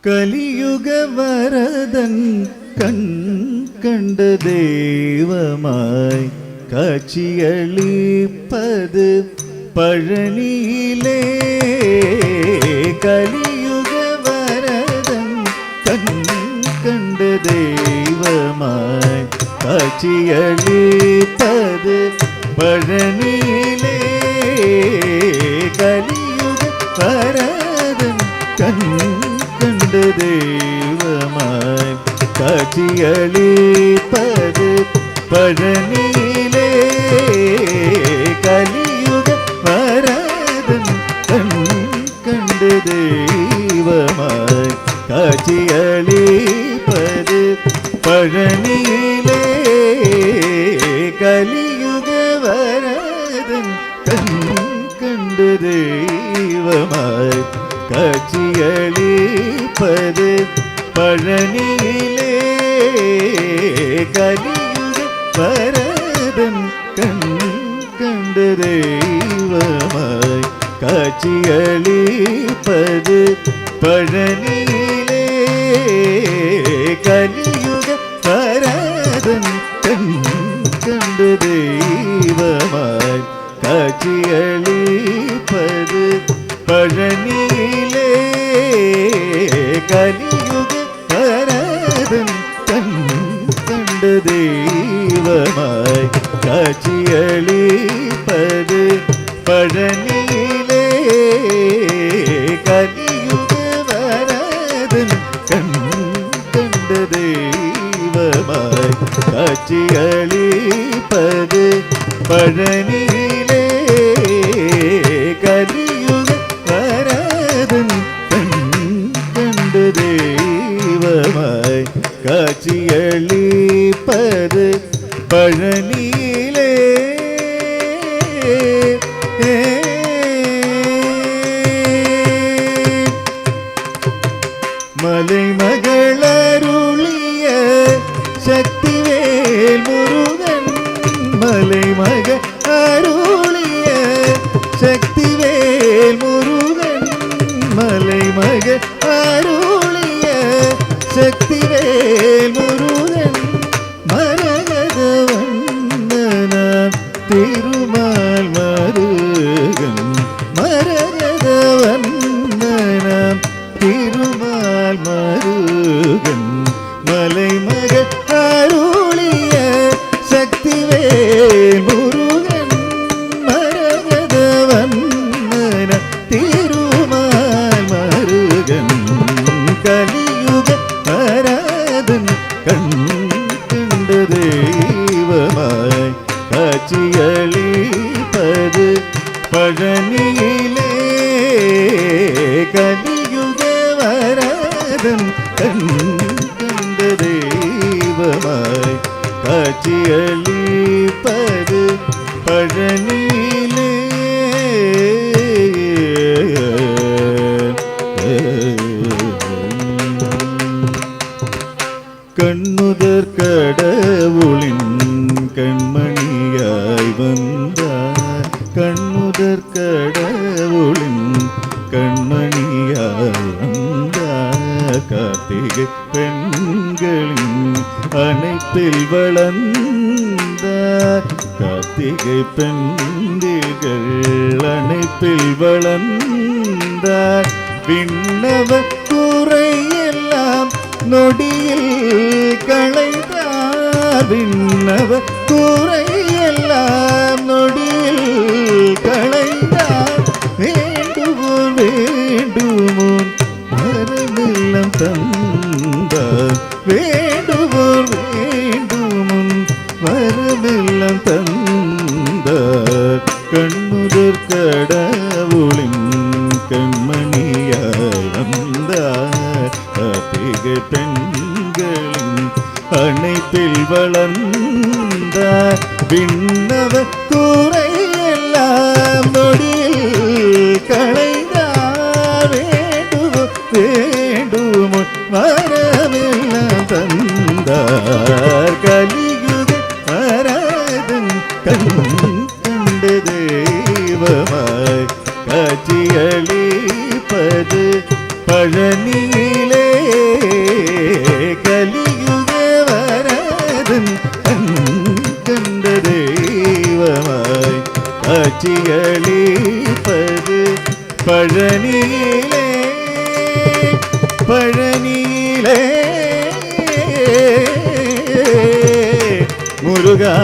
கலியுக வரதன் கண் கண்ட தெய்வமாய் காட்சியளிப்பது பழனியிலே. கலியுக வரதன் கண் கண்ட தெய்வமாய் காட்சியளிப்பது பழனியிலே. கலியுக வரதன் கண் கண்டு தெய்வமாய் காட்சியளிப்பது பழனியிலே கலியுக வரதன் கண் கண்டு தெய்வமாய் காட்சியளிப்பது பழனியிலே கலியுக வரதன் கண் கண்டு தெய்வ காட்சியளிப்பது பழனியிலே கலியுக வரதன் கண் கண்டு தெய்வமாய் காட்சியளிப்பது பழனியிலே கலியுக வரதன் கண் கண்டு தெய்வமாய் காட்சியளிப்பது கலியுக வரதன் கண் கண்டு தெய்வமாய் காட்சியளிப்பது பழனியிலே. கலியுக வரதன் கண் கண்டு தெய்வமாய் காட்சியளிப்பது பழனி பழனியிலே மலை மகளருளிய சக்திவேல் முருகன் மலை மக அருளிய சக்திவேல் முருகன் மலை மக அருளிய சக்திவேல் முருகன். திருமால் மருகன் மரகத வந்தனாம் திருமால் மருகன் மலைமக அருளிய சக்திவேல் முருகன் மரகத வந்தன திருமால் கலியுக கண்ட தெய்வமாய் காட்சியளிப்பது பழனியிலே. கண்ணுதற் கடவுளின் கண்மணியாய் வந்தார். கண்ணுதற் கடவுள் அந்த வந்தார் கார்த்திகை பெண்களின் அனைத்தில் வளர்ந்த கார்த்திகை பெண்கள் அனைத்தில் வளர்ந்தார் விண்ணவ குறையெல்லாம் நொடியில் களைந்தார். விண்ணவ குறையெல்லாம் தந்த வேண்டுவோர் வேண்டுமுன் வரவெல்லாம் தந்த கண்ணுதற் கடவுளின் கண்மணியாய் வந்தார் கார்த்திகை பெண்களின் அனைத்தில் வளர்ந்த விண்ணவ கூரை கண்ணிலே கலியுகவரதன் கண்ட தெய்வமாய் காட்சியளிப்பது பழனியிலே பழனியிலே. முருகா